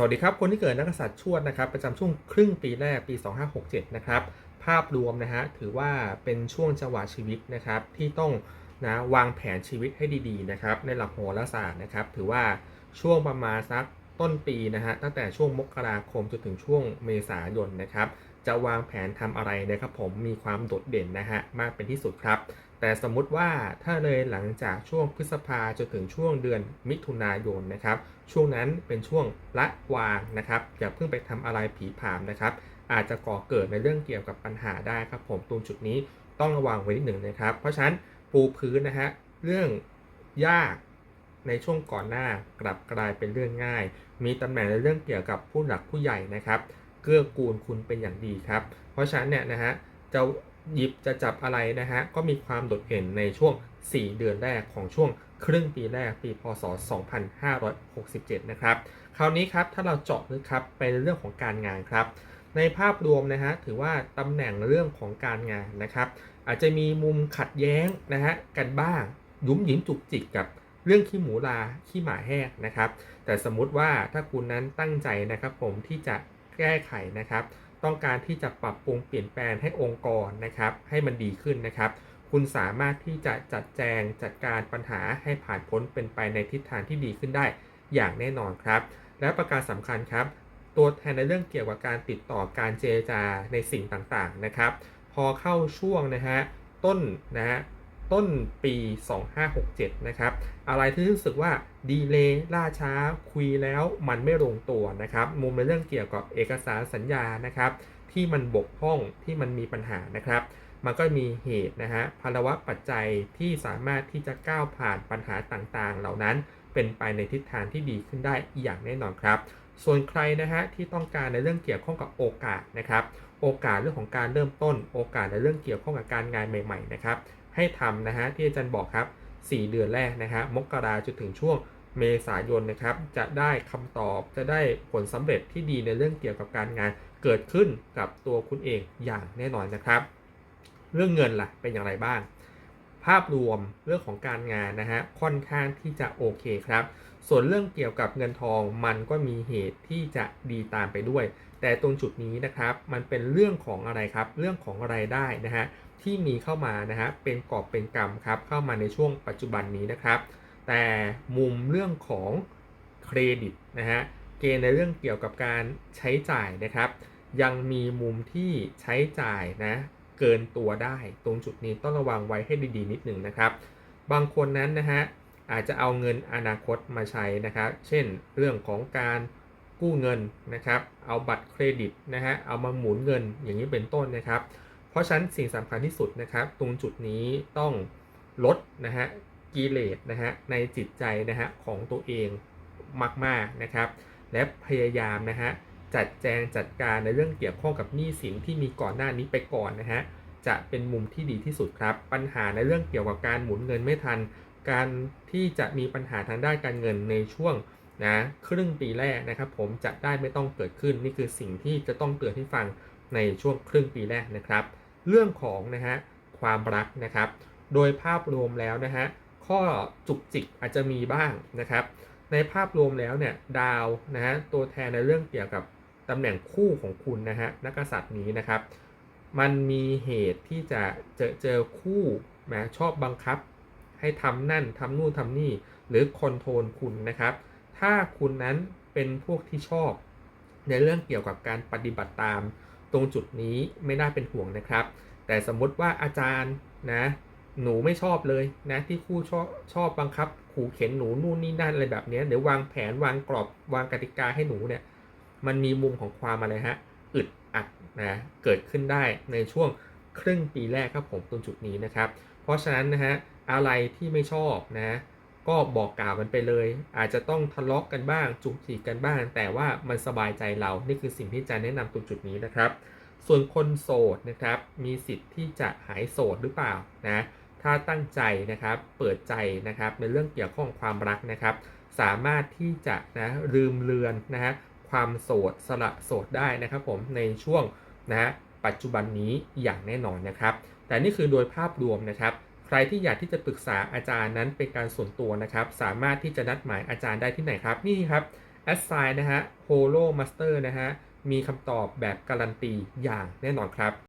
สวัสดีครับ คนที่เกิดนักษัตริย์ชวดนะครับประจำช่วงครึ่งปีแรกปี 2567 นะครับ ภาพรวมนะฮะถือว่าเป็นช่วงจังหวะชีวิตนะครับที่ต้องนะวางแผนชีวิตให้ดีๆนะครับในหลักโหราศาสตร์นะครับ ถือว่าช่วงประมาณสักต้นปีนะฮะตั้งแต่ช่วงมกราคมจนถึงช่วงเมษายนนะครับ จะวางแผนทำอะไรนะครับ ผมมีความโดดเด่นนะฮะมากเป็นที่สุดครับ แต่สมมุติว่าถ้าเลยหลังจากช่วงพฤษภาจนถึงช่วงเดือนมิถุนายนนะครับ ช่วงนั้นเป็นช่วงละวางนะครับ อย่าเพิ่งไปทำอะไรผีผามนะครับ อาจจะก่อเกิดในเรื่องเกี่ยวกับปัญหาได้ครับ ผมตรงจุดนี้ต้องระวังไว้นิดหนึ่งนะครับ เพราะฉะนั้นปูพื้นนะฮะเรื่องยากในช่วงก่อนหน้ากลับกลายเป็นเรื่องง่าย มีตำแหน่งในเรื่องเกี่ยวกับผู้หลักผู้ใหญ่นะครับ เกื้อกูลคุณเป็นอย่างดีครับ เพราะฉะนั้นเนี่ยนะฮะจะ หยิบจะจับอะไรนะฮะ ก็มีความโดดเด่นในช่วง 4 เดือนแรกของช่วงครึ่งปีแรกปีพศ 2567 นะครับ คราวนี้ครับ ถ้าเราเจาะลึกครับไปในเรื่องของการงานครับ ในภาพรวมนะฮะ ถือว่าตำแหน่งเรื่องของการงานนะครับ อาจจะมีมุมขัดแย้งนะฮะกันบ้างยุ้มหยิมจุกจิกกับเรื่องขี้หมูลาขี้หมาแห้งนะครับ แต่สมมุติว่าถ้าคุณนั้นตั้งใจนะครับผมที่จะแก้ไขนะครับ ต้องการที่จะปรับปรุงเปลี่ยนแปลงให้องค์กรนะครับ ให้มันดีขึ้นนะครับ คุณสามารถที่จะจัดแจงจัดการปัญหาให้ผ่านพ้นเป็นไปในทิศทางที่ดีขึ้นได้อย่างแน่นอนครับ และประการสำคัญครับ ตัวแทนในเรื่องเกี่ยวกับการติดต่อการเจรจาในสิ่งต่างๆนะครับ พอเข้าช่วงนะฮะต้นนะฮะ ต้นปี 2567 นะครับ อะไรที่รู้สึกว่าดีเลย์ล่าช้าคุยแล้วมันไม่ลงตัวนะครับ มุมในเรื่องเกี่ยวกับเอกสารสัญญานะครับ ที่มันบกพร่องที่มันมีปัญหานะครับ มันก็มีเหตุนะฮะภาวะปัจจัยที่สามารถที่จะก้าวผ่านปัญหาต่างๆ เหล่านั้นเป็นไปในทิศทางที่ดีขึ้นได้อย่างแน่นอนครับ ส่วนใครนะฮะที่ต้องการในเรื่องเกี่ยวข้องกับโอกาสนะครับ โอกาสเรื่องของการเริ่มต้น โอกาสในเรื่องเกี่ยวข้องกับการงานใหม่ ๆ นะครับ ให้ทำนะฮะที่อาจารย์บอกครับ 4 เดือนแรกนะฮะมกราจนถึงช่วงเมษายนนะครับจะได้คำตอบจะได้ผลสำเร็จที่ดีในเรื่องเกี่ยวกับการงานเกิดขึ้นกับตัวคุณเองอย่างแน่นอนนะครับ เรื่องเงินล่ะเป็นอย่างไรบ้าง ภาพรวมเรื่องของการงานนะฮะค่อนข้างที่จะโอเคครับ ส่วนเรื่องเกี่ยวกับเงินทองมันก็มีเหตุที่จะดีตามไปด้วย แต่ตรงจุดนี้นะครับมันเป็นเรื่องของอะไรครับ เรื่องของรายได้นะฮะ ที่มีเข้ามานะฮะเป็นกอบเป็นกำครับเข้ามาในช่วงปัจจุบันนี้นะครับ แต่มุมเรื่องของเครดิตนะฮะเกณฑ์ในเรื่องเกี่ยวกับการใช้จ่ายนะครับ ยังมีมุมที่ใช้จ่ายนะเกินตัวได้ ตรงจุดนี้ต้องระวังไว้ให้ดีๆนิดหนึ่งนะครับ บางคนนั้นนะฮะอาจจะเอาเงินอนาคตมาใช้นะครับ เช่นเรื่องของการกู้เงินนะครับ เอาบัตรเครดิตนะฮะเอามาหมุนเงินอย่างนี้เป็นต้นนะครับ เพราะฉะนั้นสิ่งสำคัญที่สุดนะครับ ตรงจุดนี้ต้องลดนะฮะกิเลสนะฮะในจิตใจนะฮะของตัวเองมากๆนะครับ และพยายามนะฮะจัดแจงจัดการในเรื่องเกี่ยวข้องกับหนี้สินที่มีก่อนหน้านี้ไปก่อนนะฮะจะเป็นมุมที่ดีที่สุดครับ ปัญหาในเรื่องเกี่ยวกับการหมุนเงินไม่ทัน การที่จะมีปัญหาทางด้านการเงินในช่วงนะครึ่งปีแรกนะครับ ผมจะได้ไม่ต้องเกิดขึ้นนี่คือสิ่งที่จะต้องเตือนให้ฟัง ในช่วงครึ่งปีแรกนะครับ เรื่องของนะฮะความรักนะครับ โดยภาพรวมแล้วนะฮะข้อจุกจิกอาจจะมีบ้างนะครับ ในภาพรวมแล้วเนี่ยดาวนะฮะตัวแทนในเรื่องเกี่ยวกับตำแหน่งคู่ของคุณนะฮะนักกษัตริย์นี้นะครับ มันมีเหตุที่จะเจอเจอคู่นะชอบบังคับ ให้ทำนั่นทำนู่นทำนี่หรือคอนโทรลคุณนะครับ ถ้าคุณนั้นเป็นพวกที่ชอบ ในเรื่องเกี่ยวกับการปฏิบัติตาม ตรงจุดนี้ไม่น่าเป็นห่วงนะครับ แต่สมมติว่าอาจารย์นะหนูไม่ชอบเลยนะที่คู่ชอบชอบบังคับขู่เข็นหนูนู่นนี่นั่นอะไรแบบนี้ยเดี๋ยววางแผนวางกรอบวางกติกาให้หนูเนี่ยมันมีมุมของความอะไรฮะอึดอัดนะเกิดขึ้นได้ในช่วงครึ่งปีแรกครับผมตรงจุดนี้นะครับ เพราะฉะนั้นนะฮะอะไรที่ไม่ชอบนะ ก็บอกกล่าวมันไปเลย อาจจะต้องทะเลาะกันบ้างจุกจิกกันบ้าง แต่ว่ามันสบายใจเรานี่คือสิ่งที่จารย์แนะนำตรงจุดนี้นะครับ ส่วนคนโสดนะครับมีสิทธิ์ที่จะหายโสดหรือเปล่านะถ้าตั้งใจนะครับเปิดใจนะครับในเรื่องเกี่ยวข้องความรักนะครับ สามารถที่จะนะลืมเลือนนะฮะความโสดสละโสดได้นะครับผมในช่วงนะฮะปัจจุบันนี้อย่างแน่นอนนะครับ แต่นี่คือโดยภาพรวมนะครับ ใครที่อยากที่จะปรึกษาอาจารย์นั้นเป็นการส่วนตัวนะครับ สามารถที่จะนัดหมายอาจารย์ได้ที่ไหนครับ นี่ครับ a s s i g n นะฮะ Holo Master นะฮะ มีคำตอบแบบการันตีอย่างแน่นอนครับ